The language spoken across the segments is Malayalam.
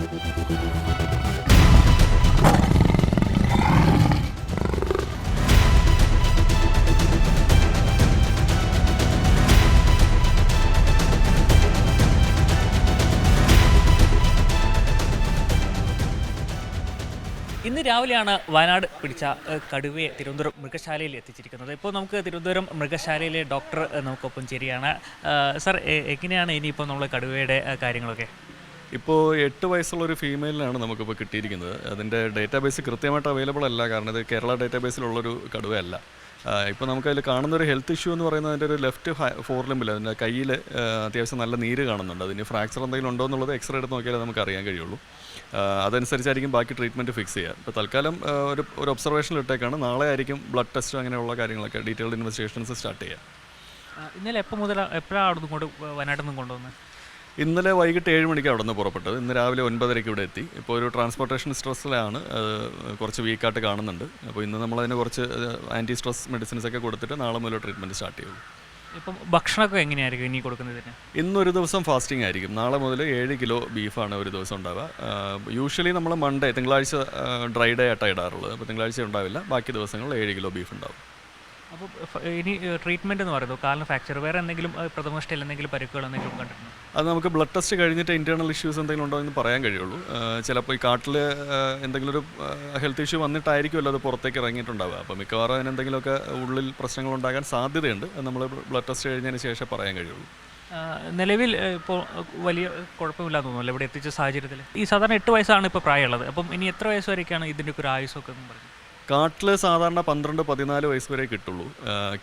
ഇന്ന് രാവിലെയാണ് വയനാട് പിടിച്ച കടുവയെ തിരുവനന്തപുരം മൃഗശാലയിൽ എത്തിച്ചിരിക്കുന്നത്. ഇപ്പോൾ നമുക്ക് തിരുവനന്തപുരം മൃഗശാലയിലെ ഡോക്ടർ നമുക്കൊപ്പം ചേരുകയാണ്. സർ എങ്ങനെയാണ് ഇനിയിപ്പോൾ നമ്മൾ കടുവയുടെ കാര്യങ്ങളൊക്കെ? ഇപ്പോൾ എട്ട് വയസ്സുള്ള ഒരു ഫീമെയിലിനാണ് നമുക്കിപ്പോൾ കിട്ടിയിരിക്കുന്നത്. അതിന്റെ ഡേറ്റാബേസ് കൃത്യമായിട്ട് അവൈലബിൾ അല്ല. കാരണം ഇത് കേരള ഡേറ്റാബേസിലുള്ളൊരു കടുവയല്ല. ഇപ്പോൾ നമുക്ക് അതിൽ കാണുന്ന ഒരു ഹെൽത്ത് ഇഷ്യൂ എന്ന് പറയുന്നത് അതിന്റെ ഒരു ലെഫ്റ്റ് ഫോർലിമ്പിൽ അതിന്റെ കയ്യിൽ അത്യാവശ്യം നല്ല നീര് കാണുന്നുണ്ട്. അതിന് ഫ്രാക്ചർ എന്തെങ്കിലും ഉണ്ടോ എന്നുള്ളത് എക്സ്റേ എടുത്ത് നോക്കിയാലേ നമുക്ക് അറിയാൻ കഴിയുള്ളൂ. അതനുസരിച്ചായിരിക്കും ബാക്കി ട്രീറ്റ്മെന്റ് ഫിക്സ് ചെയ്യുക ഇപ്പോൾ തൽക്കാലം ഒരു ഒരു ഒബ്സർവേഷനിൽ ഇട്ടേക്കാണ്. നാളെ ആയിരിക്കും ബ്ലഡ് ടെസ്റ്റ് അങ്ങനെയുള്ള കാര്യങ്ങളൊക്കെ ഡീറ്റെയിൽഡ് ഇൻവെസ്റ്റിഗേഷൻസ് സ്റ്റാർട്ട് ചെയ്യുക ഇന്നലെ എപ്പോൾ മുതൽ എപ്പോഴാണ് അവിടെ നിന്ന് കൊണ്ട് വയനാട്ടിൽ നിന്ന് കൊണ്ടുവന്നത് ഇന്നലെ വൈകിട്ട് ഏഴ് മണിക്ക് അവിടെ നിന്ന് പുറപ്പെട്ടത്. ഇന്ന് രാവിലെ ഒൻപതരയ്ക്ക് ഇവിടെ എത്തി. ഇപ്പോൾ ഒരു ട്രാൻസ്പോർട്ടേഷൻ സ്ട്രെസ്സിലാണ് കുറച്ച് വീക്കായിട്ട് കാണുന്നുണ്ട്. അപ്പോൾ ഇന്ന് നമ്മളതിന് കുറച്ച് ആന്റി സ്ട്രെസ് മെഡിസിൻസ് ഒക്കെ കൊടുത്തിട്ട് നാളെ മുതൽ ട്രീറ്റ്മെന്റ് സ്റ്റാർട്ട് ചെയ്യുള്ളൂ ഇപ്പം ഭക്ഷണമൊക്കെ എങ്ങനെയായിരിക്കും ഇനി കൊടുക്കുന്നതിന് ഇന്നൊരു ദിവസം ഫാസ്റ്റിംഗ് ആയിരിക്കും. നാളെ മുതൽ ഏഴ് കിലോ ബീഫാണ് ഒരു ദിവസം ഉണ്ടാവുക. യൂഷ്വലി നമ്മൾ മൺഡേ തിങ്കളാഴ്ച ഡ്രൈ ഡേ ആയിട്ടാണ് ഇടാറുള്ളത്. അപ്പോൾ തിങ്കളാഴ്ച ഉണ്ടാവില്ല. ബാക്കി ദിവസങ്ങളിൽ ഏഴ് കിലോ ബീഫ് ഉണ്ടാവും. അപ്പോൾ ഇനി ട്രീറ്റ്മെന്റ് എന്ന് പറയുന്നത് കാലിന് ഫ്രാക്ചർ വേറെ എന്തെങ്കിലും പ്രഥമ പ്രഥമദൃഷ്ടിയിൽ എന്തെങ്കിലും പരിക്കുകൾ എന്തെങ്കിലും കണ്ടിട്ടുണ്ടോ? അത് നമുക്ക് ബ്ലഡ് ടെസ്റ്റ് കഴിഞ്ഞിട്ട് ഇന്റേണൽ ഇഷ്യൂസ് എന്തെങ്കിലും ഉണ്ടോ എന്ന് പറയാൻ കഴിയുള്ളൂ. ചിലപ്പോൾ ഈ കാട്ടിൽ എന്തെങ്കിലും ഒരു ഹെൽത്ത് ഇഷ്യൂ വന്നിട്ടായിരിക്കുമല്ലോ അത് പുറത്തേക്ക് ഇറങ്ങിയിട്ടുണ്ടാവുക. അപ്പോൾ മിക്കവാറും അതിന് എന്തെങ്കിലുമൊക്കെ ഉള്ളിൽ പ്രശ്നങ്ങൾ ഉണ്ടാകാൻ സാധ്യതയുണ്ട്. അത് നമ്മൾ ബ്ലഡ് ടെസ്റ്റ് കഴിഞ്ഞതിന് ശേഷം പറയാൻ കഴിയുള്ളൂ. നിലവിൽ ഇപ്പോൾ വലിയ കുഴപ്പമില്ലാന്ന് തോന്നുന്നു ഇവിടെ എത്തിച്ച സാഹചര്യത്തിൽ ഈ സാധാരണ എട്ട് വയസ്സാണ് ഇപ്പോൾ പ്രായമുള്ളത്. അപ്പം ഇനി എത്ര വയസ്സ് വരെയൊക്കെയാണ് ഇതിന്റെ ഒരു ആയുസൊക്കെ എന്ന് പറയുന്നത്? കാട്ടിൽ സാധാരണ പന്ത്രണ്ട് പതിനാല് വയസ്സ് വരെ കിട്ടുള്ളൂ.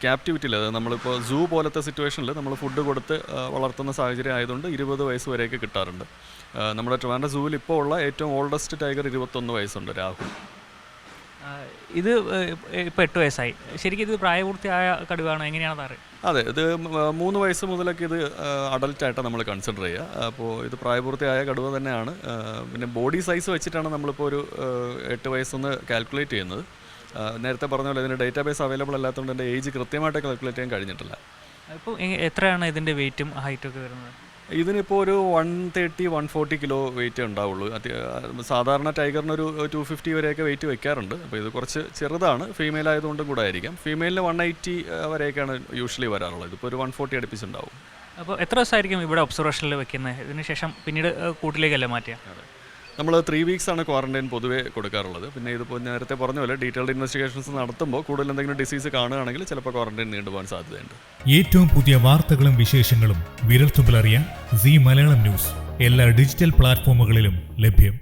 ക്യാപ്റ്റിവിറ്റിയിൽ അതായത് നമ്മളിപ്പോൾ സൂ പോലത്തെ സിറ്റുവേഷനിൽ നമ്മൾ ഫുഡ് കൊടുത്ത് വളർത്തുന്ന സാഹചര്യം ആയതുകൊണ്ട് ഇരുപത് വയസ്സ് വരെയൊക്കെ കിട്ടാറുണ്ട്. നമ്മുടെ ട്രിവാൻഡ്ര സൂവിൽ ഇപ്പോൾ ഉള്ള ഏറ്റവും ഓൾഡസ്റ്റ് ടൈഗർ ഇരുപത്തൊന്ന് വയസ്സുണ്ട് രാഹുൽ. ഇത് ഇപ്പോൾ എട്ട് വയസ്സായി. ശരിക്കും ഇത് പ്രായപൂർത്തിയായ കടുവാണ് എങ്ങനെയാണെന്ന് അറിയാം. അതെ ഇത് മൂന്ന് വയസ്സ് മുതലൊക്കെ ഇത് അഡൽട്ടായിട്ടാണ് നമ്മൾ കൺസിഡർ ചെയ്യുക. അപ്പോൾ ഇത് പ്രായപൂർത്തിയായ കടുവ തന്നെയാണ്. പിന്നെ ബോഡി സൈസ് വെച്ചിട്ടാണ് നമ്മളിപ്പോൾ ഒരു എട്ട് വയസ്സെന്ന് കാൽക്കുലേറ്റ് ചെയ്യുന്നത്. നേരത്തെ പറഞ്ഞ പോലെ ഇതിന് ഡേറ്റാബേസ് അവൈലബിൾ അല്ലാത്തതുകൊണ്ട് എന്റെ ഏജ് കൃത്യമായിട്ട് കാൽക്കുലേറ്റ് ചെയ്യാൻ കഴിഞ്ഞിട്ടില്ല. ഇപ്പോൾ എത്രയാണ് ഇതിന്റെ വെയിറ്റും ഹൈറ്റും ഒക്കെ വരുന്നത്? ഇതിനിപ്പോൾ ഒരു one thirty one forty kilo weight ഉണ്ടാവുള്ളൂ. സാധാരണ ടൈഗറിന് ഒരു ടു ഫിഫ്റ്റി വരെയൊക്കെ വെയിറ്റ് വെക്കാറുണ്ട്. അപ്പോൾ ഇത് കുറച്ച് ചെറുതാണ്. ഫീമെയിൽ ആയതുകൊണ്ടും കൂടെ ആയിരിക്കാം. ഫീമെയിലിന് വൺ എയ്റ്റി വരെയൊക്കെയാണ് യൂഷ്വലി വരാറുള്ളത്. ഇപ്പോൾ ഒരു വൺ ഫോർട്ടി അടുപ്പിച്ചുണ്ടാവും. അപ്പോൾ എത്ര ദിവസമായിരിക്കും ഇവിടെ ഒബ്സർവേഷനിൽ വെക്കുന്നത് ഇതിന് ശേഷം പിന്നീട് കൂട്ടിലേക്കല്ലേ മാറ്റുക? നമ്മൾ ത്രീ വീക്സ് ആണ് ക്വാറന്റൈൻ പൊതുവേ കൊടുക്കാറുള്ളത്. പിന്നെ ഇതിപ്പോൾ നേരത്തെ പറഞ്ഞ പോലെ ഡീറ്റെയിൽഡ് ഇൻവെസ്റ്റിഗേഷൻസ് നടത്തുമ്പോൾ കൂടുതൽ എന്തെങ്കിലും ഡിസീസ് കാണുകയാണെങ്കിൽ ചിലപ്പോൾ ക്വാറന്റൈൻ നീണ്ടുപോകാൻ സാധ്യതയുണ്ട്. ഏറ്റവും പുതിയ വാർത്തകളും വിശേഷങ്ങളും വിരൽത്തുമ്പിലറിയാൻ സി മലയാളം ന്യൂസ്. എല്ലാ ഡിജിറ്റൽ പ്ലാറ്റ്ഫോമുകളിലും ലഭ്യം.